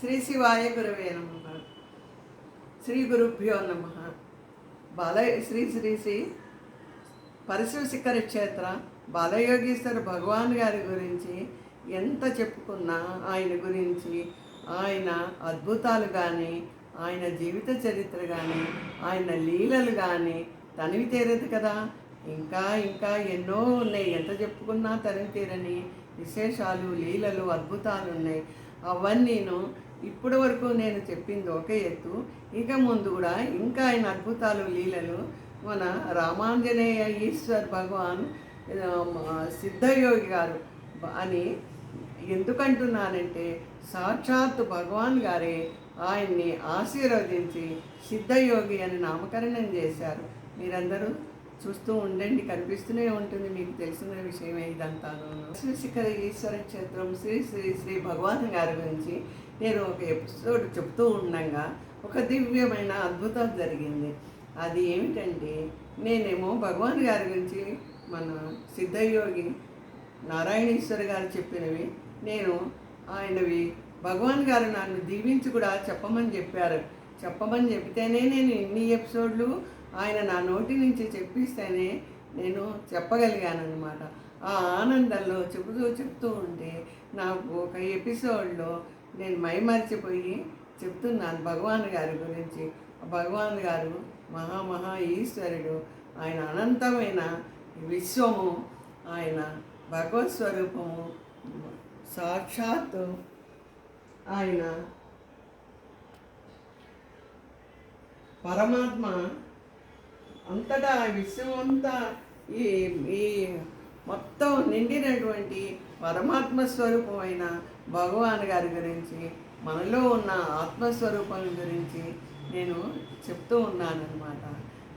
శ్రీ శివాయ గురవే నమ. శ్రీ గురుభ్యో నమ. బాలయ శ్రీ శ్రీ శ్రీ పరశివ శిఖర క్షేత్ర బాలయోగీశ్వర భగవాన్ గారి గురించి ఎంత చెప్పుకున్నా ఆయన గురించి ఆయన అద్భుతాలు కానీ ఆయన జీవిత చరిత్ర కానీ ఆయన లీలలు కానీ తనివి తీరదు కదా. ఇంకా ఇంకా ఎన్నో ఉన్నాయి. ఎంత చెప్పుకున్నా తనివి తీరని విశేషాలు లీలలు అద్భుతాలు ఉన్నాయి. అవన్నీను ఇప్పటి వరకు నేను చెప్పింది ఒకే ఎత్తు. ఇక ముందు కూడా ఇంకా ఆయన అద్భుతాలు లీలలు. మన రామాంజనేయ ఈశ్వర్ భగవాన్ సిద్ధయోగి గారు అని ఎందుకంటున్నానంటే సాక్షాత్ భగవాన్ గారే ఆయన్ని ఆశీర్వదించి సిద్ధయోగి అని నామకరణం చేశారు. మీరందరూ చూస్తూ ఉండండి కనిపిస్తూనే ఉంటుంది మీకు తెలిసిన విషయమే ఇదంతాను. శ్రీ శిఖర ఈశ్వర క్షేత్రం శ్రీ శ్రీ శ్రీ భగవాన్ గారి గురించి నేను ఒక ఎపిసోడ్ చెప్తూ ఉండగా ఒక దివ్యమైన అద్భుతం జరిగింది. అది ఏమిటంటే నేనేమో భగవాన్ గారి గురించి మన సిద్ధయోగి నారాయణేశ్వర గారు చెప్పినవి నేను ఆయనవి భగవాన్ గారు నన్ను దీవించి కూడా చెప్పమని చెప్పారు. చెప్పమని చెప్తేనే నేను ఇన్ని ఎపిసోడ్లు ఆయన నా నోటి నుంచి చెప్పిస్తేనే నేను చెప్పగలిగాను ఆ ఆనందంలో చెబుతూ చెప్తూ ఉంటే నాకు ఒక ఎపిసోడ్లో నేను మైమర్చిపోయి చెప్తున్నాను భగవాన్ గారి గురించి. భగవాన్ గారు మహామహా ఈశ్వరుడు. ఆయన అనంతమైన విశ్వము. ఆయన భగవత్ స్వరూపము. సాక్షాత్తు ఆయన పరమాత్మ అంతటా ఈ విశ్వం అంతా ఈ ఈ మొత్తం నిండినటువంటి పరమాత్మ స్వరూపమైన భగవాన్ గారి గురించి మనలో ఉన్న ఆత్మస్వరూపం గురించి నేను చెప్తూ ఉన్నానన్నమాట.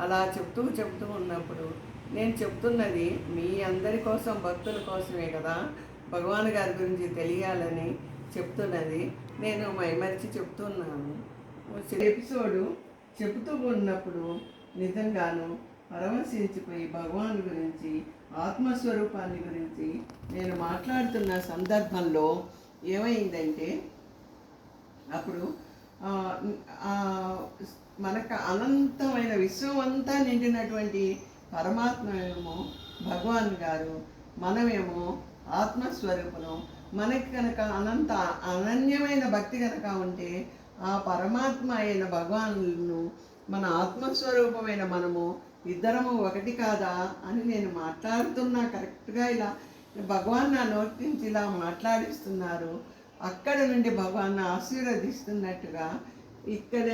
అలా చెప్తూ చెప్తూ ఉన్నప్పుడు నేను చెప్తున్నది మీ అందరి కోసం భక్తుల కోసమే కదా. భగవాన్ గారి గురించి తెలియాలని చెప్తున్నది నేను మైమరిచి చెప్తున్నాను. ఎపిసోడు చెబుతూ ఉన్నప్పుడు నిజంగాను పరవశించిపోయి భగవాన్ గురించి ఆత్మస్వరూపాన్ని గురించి నేను మాట్లాడుతున్న సందర్భంలో ఏమైందంటే అప్పుడు మనకు అనంతమైన విశ్వం అంతా నిండినటువంటి పరమాత్మేమో భగవాన్ గారు మనమేమో ఆత్మస్వరూపులం. మనకి కనుక అనంత అనన్యమైన భక్తి కనుక ఉంటే ఆ పరమాత్మ అయిన భగవాను మన ఆత్మస్వరూపమైన మనము ఇద్దరము ఒకటి కాదా అని నేను మాట్లాడుతున్నా. కరెక్ట్గా ఇలా భగవాన్ నా నోటి నుంచి ఇలా మాట్లాడిస్తున్నారు. అక్కడ నుండి భగవాన్ ఆశీర్వదిస్తున్నట్టుగా ఇక్కడ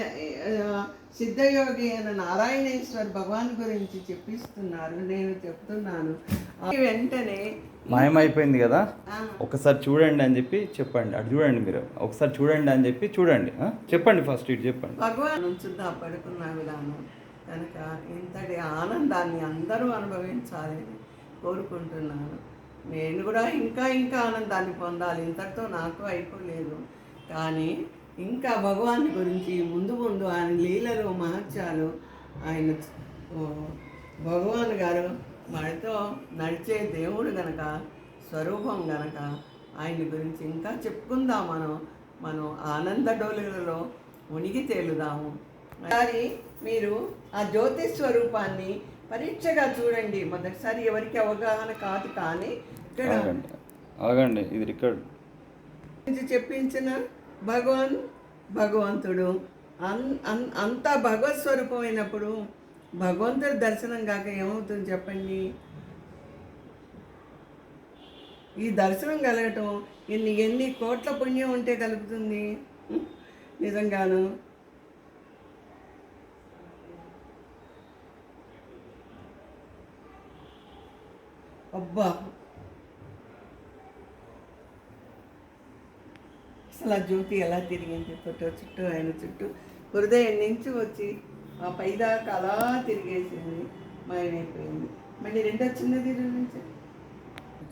సిద్ధయోగి అయిన నారాయణేశ్వర్ భగవాన్ గురించి చెప్పిస్తున్నారు నేను చెప్తున్నాను. వెంటనే మాయమైపోయింది కదా? ఒకసారి చూడండి అని చెప్పి చెప్పండి. అటు చూడండి మీరు. ఒకసారి చూడండి అని చెప్పి చూడండి? చెప్పండి ఫస్ట్ ఇటు చెప్పండి. భగవాన్ నుంచున్నా పడుకున్న విధానం కనుక ఇంతటి ఆనందాన్ని అందరూ అనుభవించాలని కోరుకుంటున్నాను. నేను కూడా ఇంకా ఇంకా ఆనందాన్ని పొందాలి. ఇంతటితో నాకు అయిపోలేదు. కానీ ఇంకా భగవాన్ గురించి ముందు ముందు ఆయన లీలలు మహత్యాలు ఆయన భగవాన్ గారు మనతో నడిచే దేవుడు గనక స్వరూపం గనక ఆయన గురించి ఇంకా చెప్పుకుందాం మనం. మనం ఆనంద డోలులలో మునిగి తేలుదాము. ఒకసారి మీరు ఆ జ్యోతి స్వరూపాన్ని పరీక్షగా చూడండి. మొదటిసారి ఎవరికి అవగాహన కాదు కానీ ఇక్కడ ఆగండి. ఇది రికార్డ్. చెప్పించిన భగవాన్ భగవంతుడు. అన్ అన్- అంతా భగవత్ స్వరూపమైనప్పుడు భగవంతుడి దర్శనం కాక ఏమవుతుంది చెప్పండి? ఈ దర్శనం కలగటం ఎన్ని ఎన్ని కోట్ల పుణ్యం ఉంటే కలుగుతుంది? నిజంగాను. అబ్బా! అసలు ఆ జ్యోతి ఎలా తిరిగింది? ఫోటో చుట్టూ ఆయన చుట్టూ. హృదయం నుంచి వచ్చి ఆ పైదాకా అలా తిరిగేసింది. మాయమైపోయింది. మళ్ళీ రెండో చిన్నది నుంచి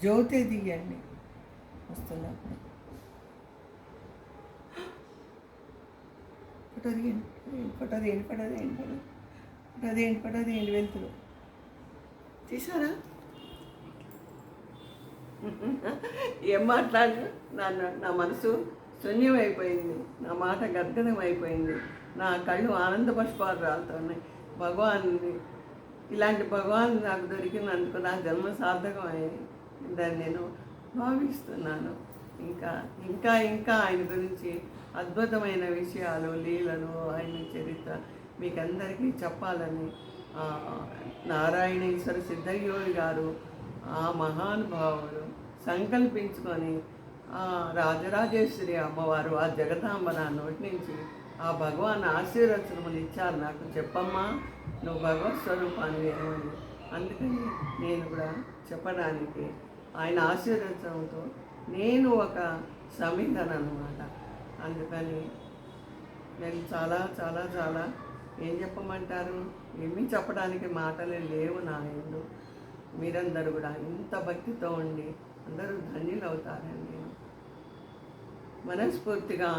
జ్యోతి దిగండి. వస్తున్నా. ఫోటో దిగండి. ఫోటో దిగండి ఫోటో దిగండి ఫోటో ఫోటో దిగండి ఫోటో దిగండి వెళ్తురు. తీసారా? ఏం మాట్లాడు నా నా మనసు శూన్యమైపోయింది. నా మాట గద్గదం అయిపోయింది నా కళ్ళు ఆనంద పుష్పాలు రాలుతున్నాయి. భగవాన్ని ఇలాంటి భగవాన్ నాకు దొరికినందుకు నా జన్మ సార్థకం నేను భావిస్తున్నాను. ఇంకా ఇంకా ఇంకా ఆయన గురించి అద్భుతమైన విషయాలు లీలలు ఆయన చరిత్ర మీకు అందరికీ చెప్పాలని నారాయణేశ్వర సిద్ధయోగి గారు ఆ మహానుభావుడు సంకల్పించుకొని రాజరాజేశ్వరి అమ్మవారు ఆ జగదాంబ నా నోటి నుంచి ఆ భగవాన్ ఆశీర్వచనములు ఇచ్చారు నాకు. చెప్పమ్మా నువ్వు భగవత్ స్వరూపాన్ని అని అందుకని నేను కూడా చెప్పడానికి ఆయన ఆశీర్వచనంతో నేను ఒక సమిధన అనమాట అందుకని నేను చాలా చాలా చాలా ఏం చెప్పమంటారు? ఏమీ చెప్పడానికి మాటలే లేవు నా ఎందు. మీరందరూ కూడా ఇంత భక్తితో ఉండి అందరూ ధన్యులు అవుతారండి మనస్ఫూర్తిగా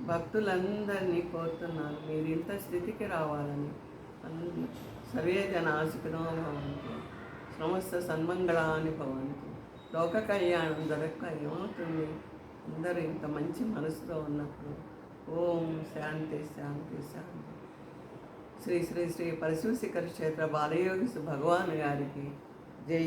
భక్తులందరినీ కోరుతున్నాను. మీరు ఇంత స్థితికి రావాలని సర్వే జన ఆశికనో భవంతు. సమస్త సన్మంగళాన్ని భవంతు. లోక కళ్యాణం జరగక ఏమవుతుంది? అందరూ ఇంత మంచి మనసులో ఉన్నప్పుడు ఓం శాంతి శాంతి శాంతి. శ్రీ శ్రీ శ్రీ పరశుశిఖర క్షేత్ర బాలయోగి భగవాన్ గారికి జై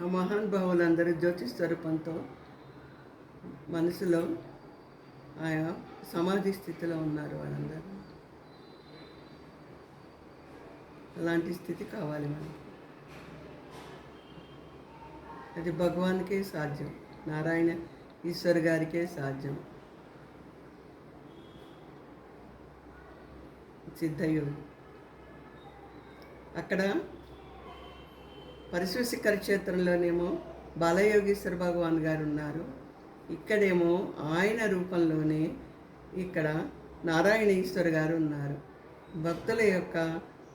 ఆ మహానుభావులందరూ జ్యోతి స్వరూపంతో మనసులో ఆయా సమాధి స్థితిలో ఉన్నారు వాళ్ళందరూ. అలాంటి స్థితి కావాలి మనకి. అది భగవాన్కే సాధ్యం నారాయణ ఈశ్వర్ గారికే సాధ్యం. సిద్ధయోగి. అక్కడ పరశుశిఖర క్షేత్రంలోనేమో బాలయోగేశ్వర భగవాన్ గారు ఉన్నారు ఇక్కడేమో ఆయన రూపంలోనే ఇక్కడ నారాయణ ఈశ్వర్ గారు ఉన్నారు. భక్తుల యొక్క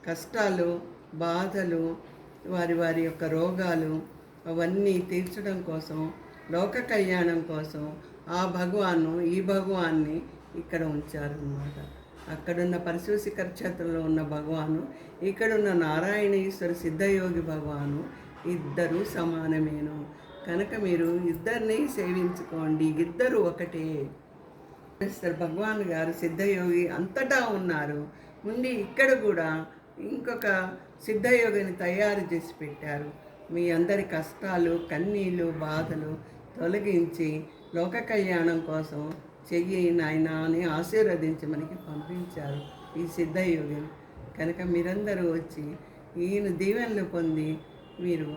కష్టాలు బాధలు వారి వారి యొక్క రోగాలు అవన్నీ తీర్చడం కోసం లోక కళ్యాణం కోసం ఆ భగవాను ఈ భగవాన్ని ఇక్కడ ఉంచారు అన్నమాట అక్కడున్న పరశుశిఖర క్షేత్రంలో ఉన్న భగవాను ఇక్కడున్న నారాయణ ఈశ్వర సిద్ధయోగి భగవాను ఇద్దరు సమానమేను. కనుక మీరు ఇద్దరిని సేవించుకోండి. ఇద్దరు ఒకటే. మిస్టర్ భగవాన్ గారు సిద్ధయోగి అంతటా ఉన్నారు. ఉండి ఇక్కడ కూడా ఇంకొక సిద్ధయోగిని తయారు చేసి పెట్టారు. మీ అందరి కష్టాలు కన్నీళ్ళు బాధలు తొలగించి లోక కళ్యాణం కోసం చెయ్యి నాయన అని ఆశీర్వదించి మనకి పంపించారు ఈ సిద్ధయోగిని కనుక మీరందరూ వచ్చి ఈయన దీవెనలు పొంది మీరు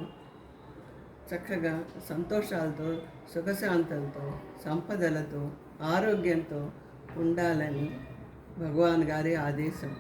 చక్కగా సంతోషాలతో సుఖశాంతులతో సంపదలతో ఆరోగ్యంతో ఉండాలని భగవాన్ గారి ఆదేశం.